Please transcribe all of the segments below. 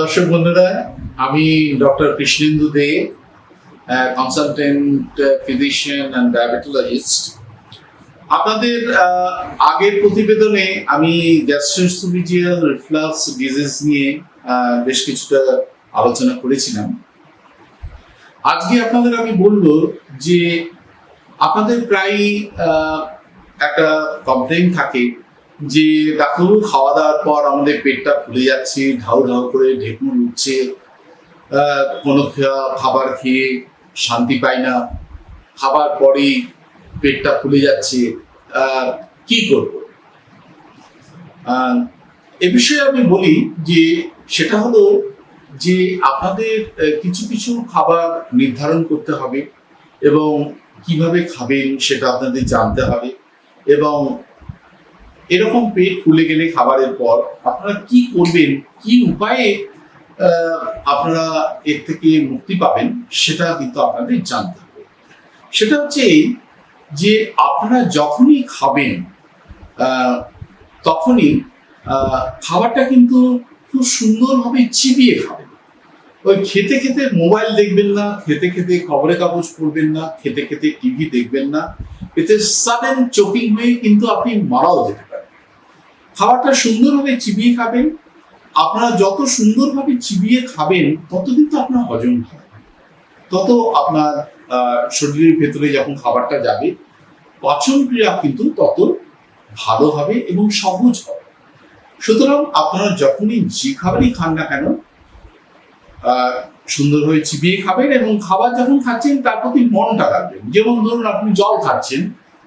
দর্শক বন্ধুরা, আমি doctor Krishnendu De consultant physician and diabetologist আপনাদের আগের প্রতিবেদনে আমি গ্যাস্ট্রোসোফিজিয়াল রিফ্লাক্স ডিজিজ নিয়ে বেশ কিছুটা আলোচনা করেছিলাম। আজকে আপনাদের আমি বলব যে আপনাদের প্রায় একটা কমপ্লেন থাকে যে ডাক্তারবাবু খাওয়া দাওয়ার পর আমাদের পেটটা ফুলে যাচ্ছে, ঢাউ ঢাউ করে ঢেকুর উঠছে। কোনো খাবার খেয়ে শান্তি পাই না। খাবার পরেই পেটটা ফুলে যাচ্ছে। কি করব? এ বিষয়ে আমি বলি যে, সেটা হলো যে, আপনাদের কিছু কিছু খাবার নির্ধারণ করতে হবে এবং কীভাবে খাবেন সেটা আপনাদের জানতে হবে এবং এরকম পেট ফুলে গেলে খাবারের পর আপনারা কি করবেন, কি উপায়ে আপনারা এর থেকে মুক্তি পাবেন, সেটা কিন্তু আপনাদের জানতে হবে। সেটা হচ্ছে এই যে আপনারা যখনই খাবেন তখনই খাবারটা কিন্তু খুব সুন্দরভাবে চিবিয়ে খাবেন। ওই খেতে খেতে মোবাইল দেখবেন না, খেতে খেতে খবরের কাগজ পড়বেন না, খেতে খেতে টিভি দেখবেন না, এতে সাডেন চোকিং হয়ে কিন্তু আপনি মারাও যেতে পারেন। খাবারটা সুন্দরভাবে চিবিয়ে খাবেন। আপনারা যত সুন্দরভাবে চিবিয়ে খাবেন তত কিন্তু আপনার হজম হবে। তত আপনার শরীরের ভেতরে যখন খাবারটা যাবে পাচন ক্রিয়া কিন্তু তত ভালো হবে এবং সহজ হবে। সুতরাং আপনারা যখনই যে খাবারই খান না কেন সুন্দরভাবে চিবিয়ে খাবেন এবং খাবার যখন খাচ্ছেন, তার প্রতি মনটা রাখবেন। যেমন ধরুন, আপনি জল খাচ্ছেন।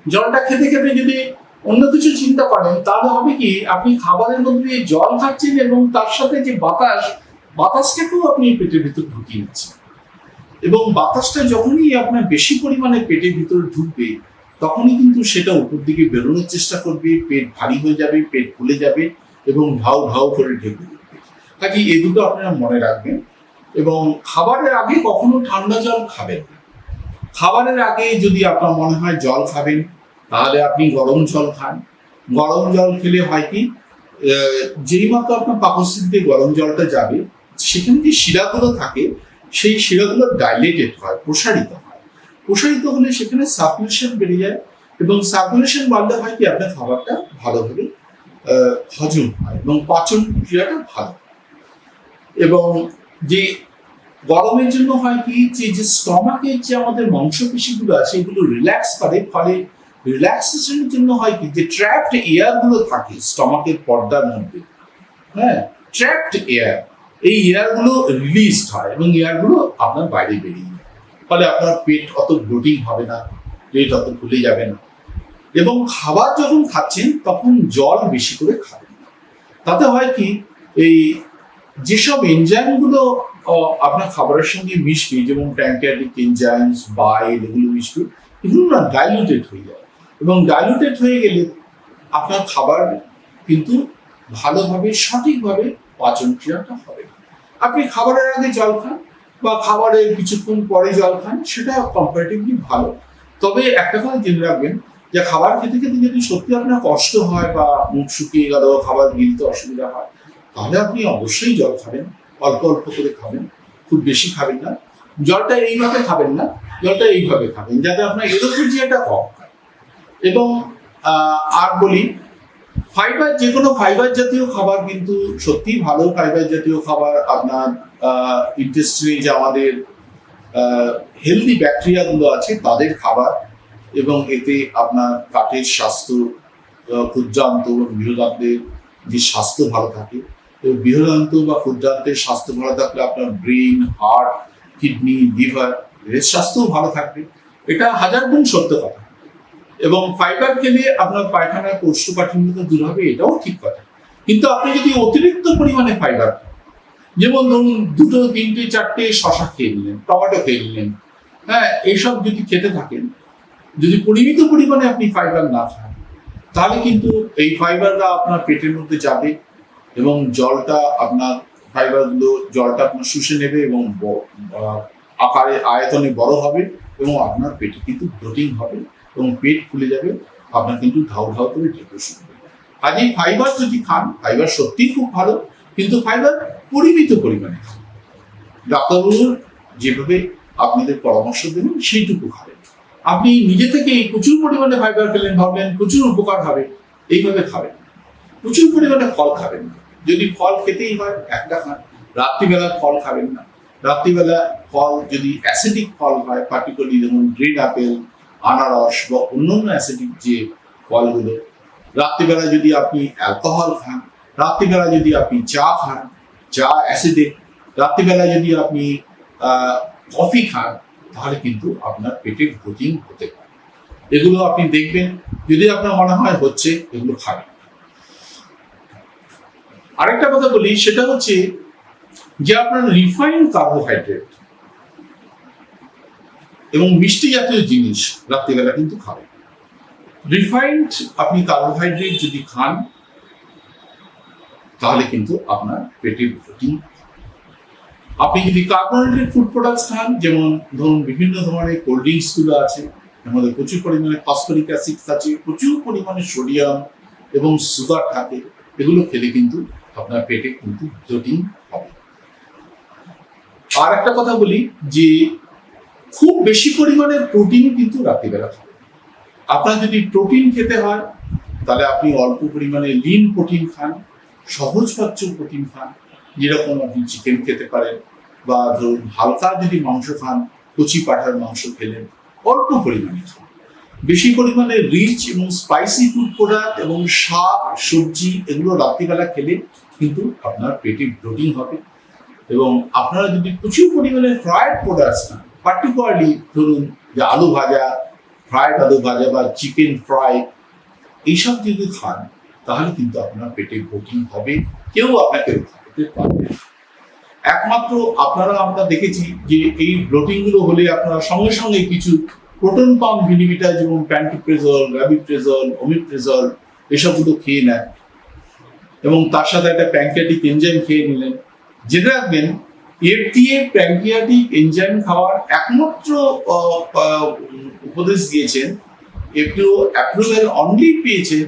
জলটা খেতে খেতে যদি অন্য কিছু চিন্তা করেন, তাহলে হবে কি, আপনি খাবারের মধ্যে জল খাচ্ছেন এবং তার সাথে যে বাতাস, বাতাসটাকেও আপনি পেটের ভিতর ঢুকিয়ে নিচ্ছেন। এবং বাতাসটা যখনই আপনার বেশি পরিমাণে পেটের ভিতরে ঢুকবে, তখনই কিন্তু সেটা উপর দিকে বেরোনোর চেষ্টা করবে, পেট ভারী হয়ে যাবে, পেট ফুলে যাবে এবং ঢাউ ঢাউ করে ঢেকে উঠবে। কাজে এই দুটো আপনারা মনে রাখবেন এবং খাবারের আগে কখনো ঠান্ডা জল খাবেন না। খাবারের আগে যদি আপনার মনে হয় জল খাবেন তাহলে আপনি গরম জল খান। গরম জল খেলে হয় কি যেই মাত্র আপনার পাকস্থলিতে গরম জলটা যাবে, সেখানে যে শিরাগুলো থাকে, সেই শিরাগুলো ডাইলেটেড হয়, প্রসারিত হয়। প্রসারিত হলে সেখানে সার্কুলেশন বেড়ে যায় এবং সার্কুলেশন বাড়লে হয় কি, আপনার খাবারটা ভালোভাবে হজম হয় এবং পাচন ক্রিয়াটা ভালো। এবং যে গরমের জন্য হয় কি, যে যে, স্টমাকের যে আমাদের মাংসপেশিগুলো আছে, এগুলো রিল্যাক্স করে, ফলে রিল্যাক্সেশনের জন্য হয় কি? যে ট্র্যাপড এয়ারগুলো থাকে স্টমাকের পর্দার মধ্যে হ্যাঁ? ট্র্যাপড এয়ার এই এয়ারগুলো রিলিজড হয় এবং এয়ারগুলো আপনার বাইরে বেরিয়ে যায়। ফলে আপনার পেট অত ব্লোটিং হবে না, পেট অত ফুলে যাবে না। এবং খাবার যখন খাচ্ছেন, তখন জল বেশি করে খাবেন। তাতে হয় কি? এই যেসব এনজাইমগুলো আপনার খাবারের সঙ্গে মিশবে, যেমন প্যাঙ্কিয়াটিক এনজাইমস বাইল এগুলো মিশবে, এগুলো না ডাইলুটেড হয়ে যায়। এবং ডাইলুটেড হয়ে গেলে আপনার খাবার কিন্তু ভালোভাবে, সঠিকভাবে পাচন ক্রিয়াটা হবে আপনি খাবারের আগে জল খান বা খাবারের কিছুক্ষণ পরে জল খান, সেটা কম্পারেটিভলি ভালো। তবে একটা কথা জেনে রাখবেন যে খাবার খেতে খেতে যদি সত্যি আপনার কষ্ট হয় বা মুখ শুকিয়ে গেল, খাবার গিলতে অসুবিধা হয়, তাহলে আপনি অবশ্যই জল খাবেন, অল্প অল্প করে খাবেন, খুব বেশি খাবেন না। জলটা এইভাবে খাবেন না, জলটা এইভাবে খাবেন, যাতে আপনার এলোফেজিয়াটা কম এবং আর বলি ফাইবার যে কোনো ফাইবার জাতীয় খাবার কিন্তু সত্যি ভালো ফাইবার জাতীয় খাবার। আপনার ইন্ডাস্ট্রি যে আমাদের হেলদি ব্যাকটেরিয়াগুলো আছে, তাদের খাবার। এবং এতে আপনার কাঠের স্বাস্থ্য ক্ষুদ্রান্ত এবং বৃহদান্তের যে স্বাস্থ্য ভালো থাকে। এবং বৃহদান্ত বা ক্ষুদ্রান্তের স্বাস্থ্য ভালো থাকলে আপনার ব্রেন হার্ট কিডনি লিভার এর স্বাস্থ্যও ভালো থাকবে। এটা হাজার গুণ সত্য কথা। এবং ফাইবার খেলে আপনার পায়খানার কোষ্ঠকাঠিন্যতা দূর হবে, এটাও ঠিক কথা। কিন্তু আপনি যদি অতিরিক্ত পরিমাণে ফাইবার যেমন ধরুন দুটো, তিনটে, চারটে শশা খেয়ে নিলেন, টমেটো খেয়ে নিলেন হ্যাঁ এইসব যদি খেতে থাকেন, যদি পরিমিত পরিমাণে আপনি ফাইবার না খান, তাহলে কিন্তু এই ফাইবারটা আপনার পেটের মধ্যে যাবে এবং জলটা আপনার ফাইবারগুলো জলটা আপনার শুষে নেবে এবং আকারে, আয়তনে বড় হবে এবং আপনার পেটে কিন্তু ব্লোটিং হবে। এবং পেট ফুলে যাবে আপনার কিন্তু ধাউ ধাউ করে ঢেকে শুনবে কাজেই ফাইবার যদি খান ফাইবার সত্যিই খুব ভালো, কিন্তু ফাইবার পরিমিত পরিমাণে খান। ডাক্তারবাবুর যেভাবে আপনাদের পরামর্শ দেবেন সেইটুকু খাবেন। আপনি নিজে থেকে প্রচুর পরিমাণে ফাইবার পেলেন ভাবলেন প্রচুর উপকার হবে, এইভাবে খাবেন প্রচুর পরিমাণে ফল খাবেন না। যদি ফল খেতেই হয়, একটা খান। রাত্রিবেলা ফল খাবেন না। রাত্রিবেলা ফল, যদি অ্যাসিডিক ফল হয় পার্টিকুলারলি যেমন গ্রিন আপেল আনারস বা অন্যান্য অ্যাসিডিক যে ফলগুলো রাত্রিবেলা যদি আপনি অ্যালকোহল খান রাত্রিবেলা যদি আপনি চা খান, চা অ্যাসিডিক রাত্রিবেলা যদি আপনি কফি খান, তাহলে কিন্তু আপনার পেটে ভোটিং হতে পারে। এগুলো আপনি দেখবেন, যদি আপনার মনে হয় হচ্ছে, এগুলো খাবেন। আরেকটা কথা বলি, সেটা হচ্ছে যে আপনার রিফাইন কার্বোহাইড্রেট এবং মিষ্টি জাতীয় জিনিস রাত্রিবেলা কিন্তু খাবেন রিফাইন্ড আপনি কার্বোহাইড্রেট যদি খান তাহলে কিন্তু আপনার পেটের ভোটিং আপনি যদি কার্বোহাইড্রেট ফুড প্রোডাক্টস খান যেমন ধরুন বিভিন্ন ধরনের কোল্ড ড্রিঙ্কসগুলো আছে আমাদের প্রচুর পরিমাণে ফসফরিক অ্যাসিড আছে প্রচুর পরিমাণে সোডিয়াম এবং সুগার থাকে এগুলো খেলে কিন্তু আপনার পেটে কিন্তু ব্লোটিং হবে। আর একটা কথা বলি যে খুব বেশি পরিমাণে প্রোটিন কিন্তু রাত্রিবেলা খাবেন। আপনার যদি প্রোটিন খেতে হয়, তাহলে আপনি অল্প পরিমাণে লিন প্রোটিন খান সহজপাচ্য প্রোটিন খান, যেরকম আপনি চিকেন খেতে পারেন, বা ধরুন হালকা যদি মাংস খান, কচি পাঠার মাংস খেলেন, অল্প পরিমাণে খান। বেশি পরিমাণে রিচ এবং স্পাইসি ফুড প্রোডাক্ট এবং শাক, সবজি, এগুলো রাত্রিবেলা খেলে কিন্তু আপনার পেটে ব্লোটিং হবে। এবং আপনারা যদি প্রচুর পরিমাণে ফ্রায়েড প্রোডাক্টস খান পার্টিকুলারলি ধরুন যে আলু ভাজা ফ্রাইড আলু ভাজা বা চিকেন ফ্রাই এইসব যদি খান, তাহলে কিন্তু আপনার পেটে ব্লোটিং হবে, কেউ আপনাকে রক্ষা করতে পারবে একমাত্র আপনারা আমরা দেখেছি যে এই ব্লোটিংগুলো হলে আপনারা সঙ্গে সঙ্গে কিছু প্রোটন পাম্প ইনহিবিটার যেমন প্যান্টিপ্রেজল র্যাবিপ্রেজল ওমিপ্রেজল এসবগুলো খেয়ে নেয় এবং তার সাথে একটা প্যাঙ্কিয়াটিক এনজাইম খেয়ে নিলেন। জেনে রাখবেন এফডিএ প্যাঙ্কিয়াটিক এনজাইম খাওয়ার একমাত্র উপদেশ দিয়েছেন, এফডিও অ্যাপ্রুভেল অনলি পেয়েছেন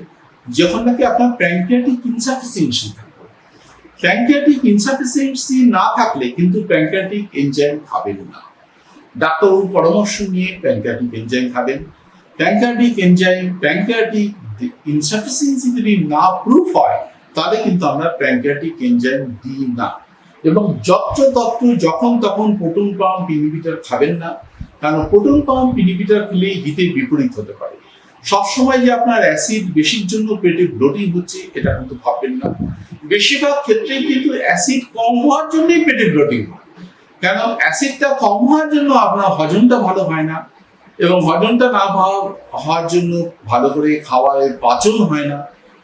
যখন নাকি আপনার প্যাঙ্কিয়াটিক ইনসাফিসিয়েন্সি থাকবে। প্যাঙ্কিয়াটিক ইনসাফিসিয়েন্সি না থাকলে কিন্তু প্যাঙ্কিয়াটিক এনজাইম খাবেন না। ডাক্তারবাবুর পরামর্শ নিয়ে প্যাঙ্কিয়াটিক এনজাইম খাবেন। প্যাঙ্কিয়াটিক এনজাইম প্যাঙ্কিয়াটিক ইনসাফিসিয়েন্সি যদি না প্রুফ হয়, তাহলে কিন্তু আমরা প্যাঙ্কিয়াটিক এনজাইম দিই না। এবং যত্র তত্র যখন তখন প্রোটন পাম্প ইনহিবিটার খাবেন না, কারণ প্রোটন পাম্প ইনহিবিটার খেলে হিতের বিপরীত হতে পারে। সবসময় যে আপনার অ্যাসিড বেশির জন্য পেটে ব্লোটিং হচ্ছে, এটা কিন্তু ভাববেন না। বেশিরভাগ ক্ষেত্রেই কিন্তু অ্যাসিড কম হওয়ার জন্যই পেটে ব্লোটিং হয়। কেন? অ্যাসিডটা কম হওয়ার জন্য আপনার হজমটা ভালো হয় না এবং হজমটা না হওয়ার জন্য ভালো করে খাওয়ার পাচন হয় না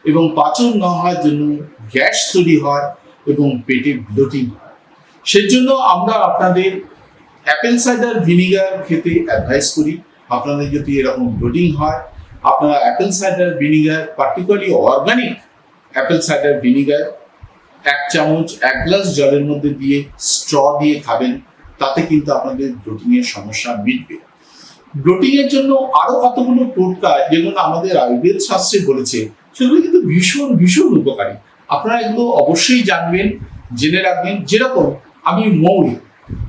এবং পাচন না হওয়ার জন্য গ্যাস তৈরি হয়। এবং পেটে ব্লোটিং সেজন্য আমরা আপনাদের অ্যাপেল সাইডার ভিনিগার খেতে অ্যাডভাইস করি। আপনাদের যদি এরকম ব্লোটিং হয়, আপনারা apple cider vinegar particularly organic apple cider vinegar এক চামচ, এক গ্লাস জলের মধ্যে দিয়ে স্ট্র দিয়ে খাবেন, তাতে কিন্তু আপনাদের ব্লোটিং এর সমস্যা মিটবে। ব্লোটিং এর জন্য আরও কতগুলো টোটকা, যেগুলো আমাদের আয়ুর্বেদ শাস্ত্রে বলেছে, সেগুলো কিন্তু ভীষণ ভীষণ উপকারী। আপনারা এগুলো অবশ্যই জানবেন, জেনে রাখবেন। যেরকম আমি মৌরি,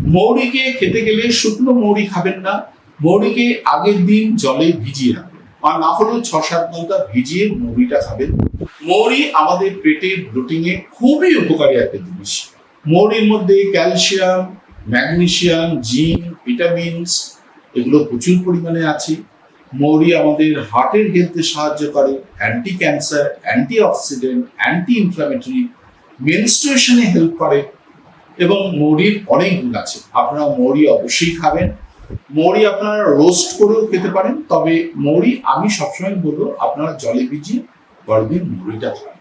মৌরিকে খেতে গেলে শুকনো মৌরি খাবেন না। মৌরিকে আগের দিন জলে ভিজিয়ে রাখবেন। আর না হলেও ছ সাত ঘণ্টা ভিজিয়ে মৌরিটা খাবেন। মৌরি আমাদের পেটে ব্লোটিং এ খুবই উপকারী একটা জিনিস। মৌরির মধ্যে ক্যালসিয়াম ম্যাগনেশিয়াম জিঙ্ক, ভিটামিনস এগুলো প্রচুর পরিমাণে আছে। মৌরি আমাদের হার্টের হেলথে সাহায্য করে anti cancer anti oxidant anti inflammatory মেনস্ট্রুয়েশনে help করে এবং মৌরির অনেক গুণ আছে। আপনারা মৌরি অবশ্যই খাবেন। মৌরি আপনারা রোস্ট করেও খেতে পারেন, তবে মৌরি আমি সবসময় বলব, আপনারা জলে ভিজিয়ে গরমে মৌরিটা খান।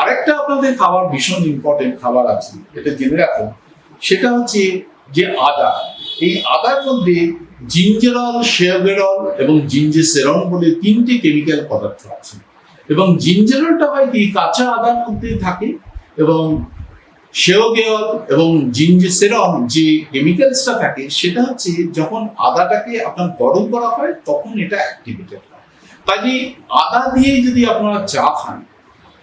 আরেকটা আপনাদের খাবার ভীষণ ইম্পর্টেন্ট খাবার আছে, এটা জেনে রাখুন, সেটা হচ্ছে যে আদা। এই আদার মধ্যে জিঞ্জেরল শেয়াবেরল এবং জিঞ্জেসেরন বলে তিনটে কেমিক্যাল পদার্থ আছে। এবং জিঞ্জেরলটা হয় কি, কাঁচা আদার মধ্যে থাকে এবং সেওগেয়ল এবং জিঞ্জেসেরন যে কেমিক্যালসটা থাকে, সেটা হচ্ছে যখন আদাটাকে আপনার গরম করা হয়, তখন এটা অ্যাক্টিভেটেড হয়। কাজে আদা দিয়ে যদি আপনারা চা খান,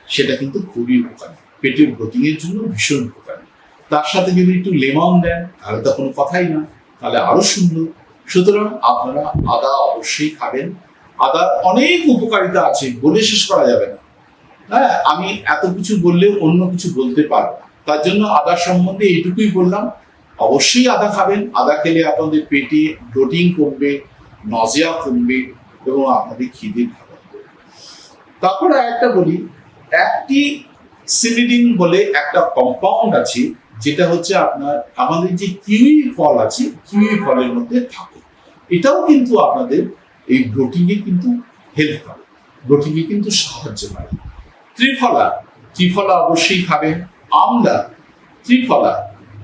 সেটা কিন্তু খুবই উপকারী। পেটের ব্লোটিং এর জন্য ভীষণ উপকারী। তার সাথে যদি একটু লেমন দেন, তাহলে তো কোনো কথাই না। তাহলে আরও সুন্দর। সুতরাং আপনারা আদা অবশ্যই খাবেন। আদার অনেক উপকারিতা আছে, বলে শেষ করা যাবে না। হ্যাঁ আমি এত কিছু বললে অন্য কিছু বলতে পারব তার জন্য আদা সম্বন্ধে এইটুকুই বললাম। অবশ্যই আদা খাবেন। আদা খেলে আপনাদের পেটে প্রোটিন কমবে নজিয়া কমবে এবং আপনাদের খিদে ভালো তারপরে একটা বলি, একটি সিলিডিন বলে একটা কম্পাউন্ড আছে, যেটা হচ্ছে আপনার, আমাদের যে কিউই ফল আছে, কিউই ফলের মধ্যে থাকে। এটাও কিন্তু আপনাদের এই ব্রোটিনে কিন্তু হেল্প করে ব্রোটিনে কিন্তু সাহায্য করে ত্রিফলা ত্রিফলা অবশ্যই খাবেন আমলা, ত্রিফলা,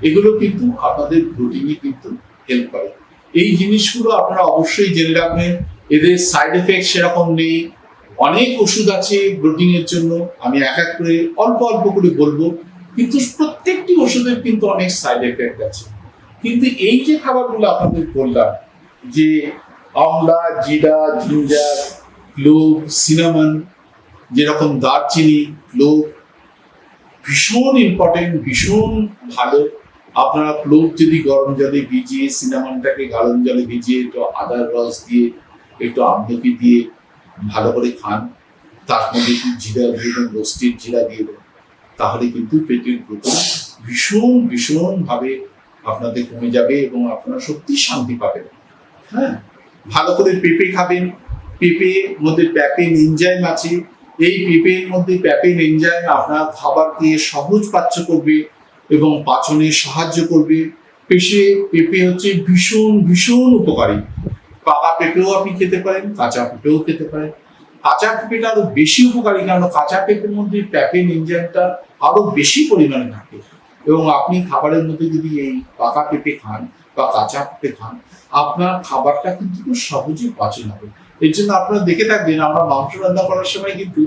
এগুলো কিন্তু আপনাদের প্রোটিনে কিন্তু হেল্প করে এই জিনিসগুলো আপনারা অবশ্যই জেনে রাখবেন। এদের সাইড এফেক্ট সেরকম নেই। অনেক ওষুধ আছে ব্রোটিং এর জন্য। আমি এক এক করে অল্প অল্প করে বলব। কিন্তু প্রত্যেকটি ওষুধের কিন্তু অনেক সাইড এফেক্ট আছে। কিন্তু এই যে খাবারগুলো আপনাদের বললাম যে আমলা জিরা জিঞ্জার ক্লোভ সিনামন, যেরকম দারচিনি ক্লোভ ভীষণ ইম্পর্টেন্ট ভীষণ ভালো। আপনারা ক্লোভ যদি গরম জলে ভিজিয়ে, সিনামনটাকে গরম জলে ভিজিয়ে, একটু আদার রস দিয়ে, একটু আমলকি দিয়ে ভালো করে খান, তার মধ্যে একটু জিরা দিয়ে দেন জিরা দিয়ে দেন, তাহলে কিন্তু পেটের প্রোটিন ভীষণ, ভীষণভাবে আপনাদের কমে যাবে এবং আপনারা সত্যি শান্তি পাবেন। হ্যাঁ ভালো করে পেঁপে খাবেন, পেঁপে মধ্যে প্যাপেন এনজাইম আছে। এই পেঁপের মধ্যে প্যাপেন এনজাইম আপনার খাবার খাবারকে সহজ পাচ্য করবে এবং পাচনে সাহায্য করবে। পেশে পেঁপে হচ্ছে ভীষণ ভীষণ উপকারী। পাকা পেঁপেও আপনি খেতে পারেন, কাঁচা পেঁপেও খেতে পারেন। কাঁচা পেঁপেটা আরও বেশি উপকারী, কারণ কাঁচা পেঁপের মধ্যে প্যাপেন এনজাইমটা আরও বেশি পরিমাণে থাকে। এবং আপনি খাবারের মধ্যে যদি এই পাকা পেঁপে খান বা কাঁচা পেঁপে খান আপনার খাবারটা কিন্তু খুব সহজে পাচন হবে এর জন্য আপনারা দেখে থাকবেন, আমরা মাংস রান্না করার সময় কিন্তু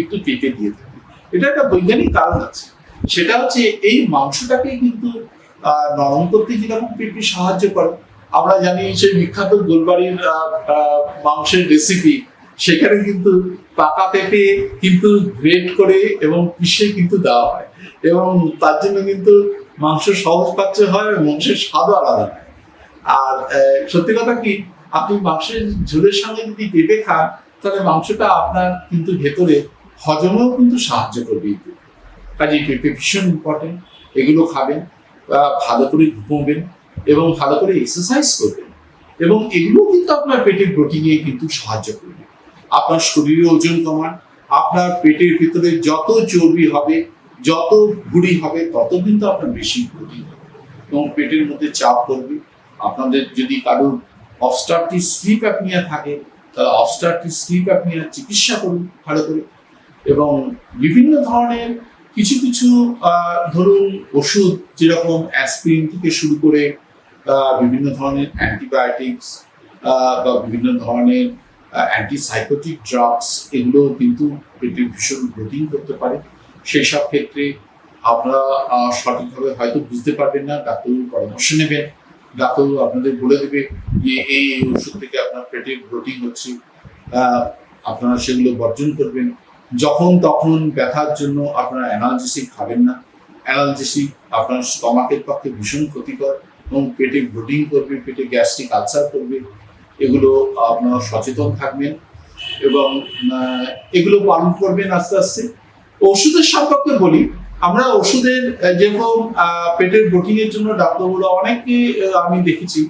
একটু পেঁপে দিয়ে থাকি। এটা একটা বৈজ্ঞানিক কারণ আছে। সেটা হচ্ছে এই মাংসটাকে কিন্তু নরম করতে যেরকম পেঁপে সাহায্য করে? আমরা জানি সেই বিখ্যাত গোলবাড়ির মাংসের রেসিপি সেখানে কিন্তু পাকা পেঁপে কিন্তু গ্রেড করে এবং পিষে কিন্তু দেওয়া হয়। এবং তার জন্য কিন্তু মাংস সহজ পাচ্য হয় মাংসের স্বাদও আলাদা হয়। আর সত্যি কথা কি, আপনি মাংসের ঝোলের সঙ্গে যদি পেঁপে খান, তাহলে মাংসটা আপনার কিন্তু ভেতরে হজমেও কিন্তু সাহায্য করবে কাজে পেঁপে। ভীষণ ইম্পর্টেন্ট এগুলো খাবেন ভালো করে ঘুমোবেন এবং ভালো করে এক্সারসাইজ করবেন। এবং এগুলো কিন্তু আপনার পেটের প্রোটিনে কিন্তু সাহায্য করবে। আপনার শরীরে ওজন কমান, আপনার পেটের ভিতরে যত চর্বি হবে, যত ভুড়ি হবে, তত কিন্তু আপনার বেশি প্রোটিন এবং পেটের মধ্যে চাপ পড়বে আপনাদের যদি কারোর অবস্ট্রাকটিভ স্লিপ অ্যাপনিয়া থাকে, তাহলে অবস্ট্রাকটিভ স্লিপ অ্যাপনিয়ার চিকিৎসা করুন ভালো করে। এবং বিভিন্ন ধরনের কিছু কিছু ধরুন ওষুধ, যেরকম অ্যাসপিরিন থেকে শুরু করে বিভিন্ন ধরনের অ্যান্টিবায়োটিক্স বা বিভিন্ন ধরনের অ্যান্টিসাইকোটিক ড্রাগস এগুলো কিন্তু পেটে ভীষণ প্রোটিন করতে পারে। সেই সব ক্ষেত্রে আপনারা সঠিকভাবে হয়তো বুঝতে পারবেন না, ডাক্তারের পরামর্শ নেবেন। ডাক্তার আপনাদের বলে দেবে যে এই ওষুধ থেকে আপনার পেটে প্রোটিন হচ্ছে আপনারা সেগুলো বর্জন করবেন। যখন তখন ব্যথার জন্য আপনারা অ্যানালজেসিক খাবেন না। অ্যানালজেসিক আপনার স্টমাকের পক্ষে ভীষণ ক্ষতিকর এবং পেটে ব্লোটিং করবে, পেটে গ্যাস্ট্রিক আলসার করবে, এগুলো আপনারা সচেতন থাকবেন এবং এগুলো পালন করবেন আস্তে আস্তে। ওষুধের সম্পর্কে বলি আমরা ওষুধের যেরকম পেটের ব্লোটিং এর জন্য ডাক্তারগুলো অনেকে আহ, আমি দেখেছি।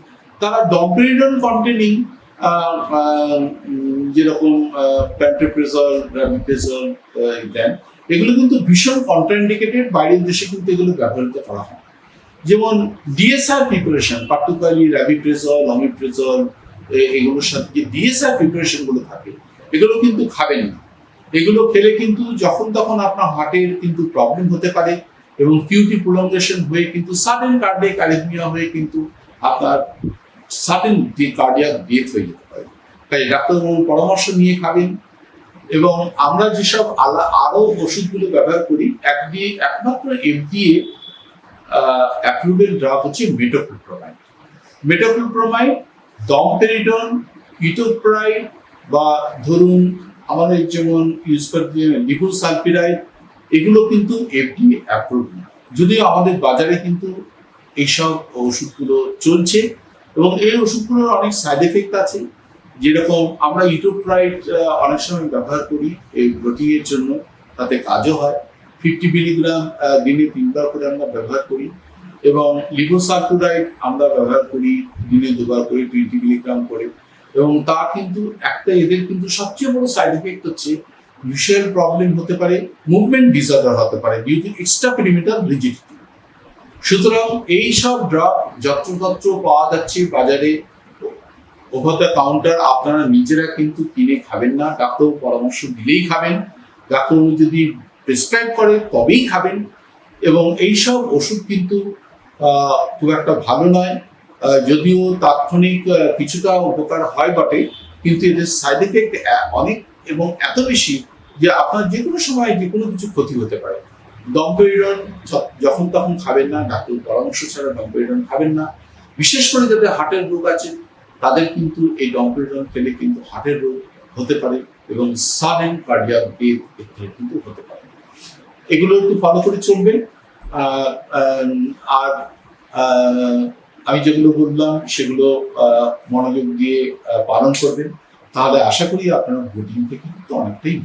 তারা ডমপেরিডন কন্টেনিং যেরকম প্যান্টোপ্রেজল র্যামিপ্রেজল দেন। এগুলো কিন্তু ভীষণ কন্ট্রাইন্ডিকেটেড বাইরের দেশে কিন্তু এগুলো ব্যবহৃত করা হয়। যেমন DSR preparation particularly rabeprazole omeprazole এগুলোর সাথে যে ডিএসআর প্রিপারেশনগুলো থাকে এগুলো কিন্তু খাবেন না। এগুলো খেলে কিন্তু যখন তখন আপনার হার্টের কিন্তু প্রবলেম হতে পারে এবং কিউটি প্রলঙ্গেশন হয়ে কিন্তু সাডেন কার্ডিয়াক অ্যারিথমিয়া হয়ে কিন্তু আপনার সাডেন কার্ডিয়াক ডেথ হয়ে যেতে পারে। তাই ডাক্তারবাবুর পরামর্শ নিয়ে খাবেন এবং আমরা যেসব আলা আরও ওষুধগুলো ব্যবহার করি একটি একমাত্র এফডিএ অ্যাপ্রুভেল ড্রাগ হচ্ছে মেটোক্লোপ্রোমাইড মেটোক্লোপ্রোমাইড দমপেরিডন ইটোপ্রাইড বা ধরুন আমাদের যেমন ইউজ করতে লিভোসালপিরাইড এগুলো কিন্তু এফডিএ অ্যাপ্রুভ না। যদিও আমাদের বাজারে কিন্তু এইসব ওষুধগুলো চলছে এবং এই ওষুধগুলোর অনেক সাইড এফেক্ট আছে। যেরকম আমরা ইউটোপ্রাইট অনেক সময় ব্যবহার করি এই ব্লটিং জন্য, তাতে কাজও হয়। ফিফটি মিলিগ্রাম দিনে তিনবার করে আমরা ব্যবহার করি এবং লিভোসার্কুরাইড আমরা ব্যবহার করি, দিনে দুবার করে টোয়েন্টি মিলিগ্রাম করে। এবং তা কিন্তু একটা এদের কিন্তু সবচেয়ে বড় সাইড এফেক্ট হচ্ছে ভিশুয়াল প্রবলেম হতে পারে মুভমেন্ট ডিসঅর্ডার হতে পারে due to extra perimeter rigidity সুতরাং এই সব ড্রাগ যত্রতত্র পাওয়া যাচ্ছে বাজারে ওভার দ্য কাউন্টার আপনারা নিজেরা কিন্তু কিনে খাবেন না, ডাক্তার পরামর্শ দিলেই খাবেন। ডাক্তারবাবু যদি প্রেসক্রাইব করে, তবেই খাবেন। এবং এইসব ওষুধ কিন্তু খুব একটা ভালো নয়। যদিও তাৎক্ষণিক কিছুটা উপকার হয় বটে কিন্তু এদের সাইড এফেক্ট অনেক এবং এত বেশি যে আপনার যে কোনো সময় যে কোনো কিছু ক্ষতি হতে পারে। ডম্পেরিডন যখন তখন খাবেন না ডাক্তার পরামর্শ ছাড়া ডম্পেরিডন খাবেন না। বিশেষ করে যাদের হার্টের রোগ আছে তাদের কিন্তু এই ডম্পেরিডন খেলে কিন্তু হার্টের রোগ হতে পারে এবং সাডেন কার্ডিয়াক ডেথ এর কিন্তু হতে পারে। এগুলো একটু ফলো করে আহ, আর আমি যেগুলো বললাম, সেগুলো মনোযোগ দিয়ে পালন করবেন। তাহলে আশা করি আপনার ভোটিং থেকে কিন্তু অনেকটাই